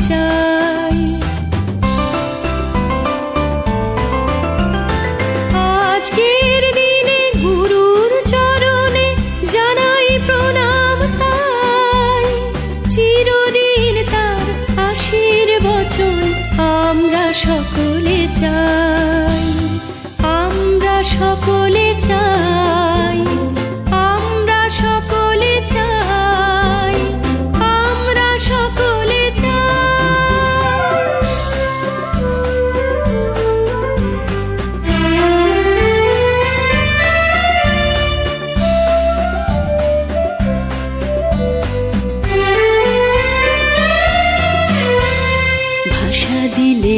চাই। আজকের দিনে গুরুর চরণে জানাই প্রণাম তাই। চিরদিন তার আশীর্বচন আমরা সকলে চাই। আমরা সকলে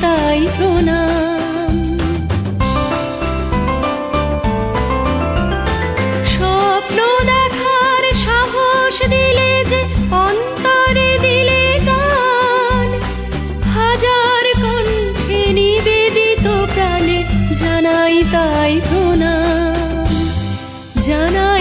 তাই প্রণাম। স্বপ্ন দেখার সাহস দিলে যে, অন্তরে দিলে গান। হাজার কণ্ঠে নিবেদিত প্রাণে জানাই তাই প্রণাম। জানাই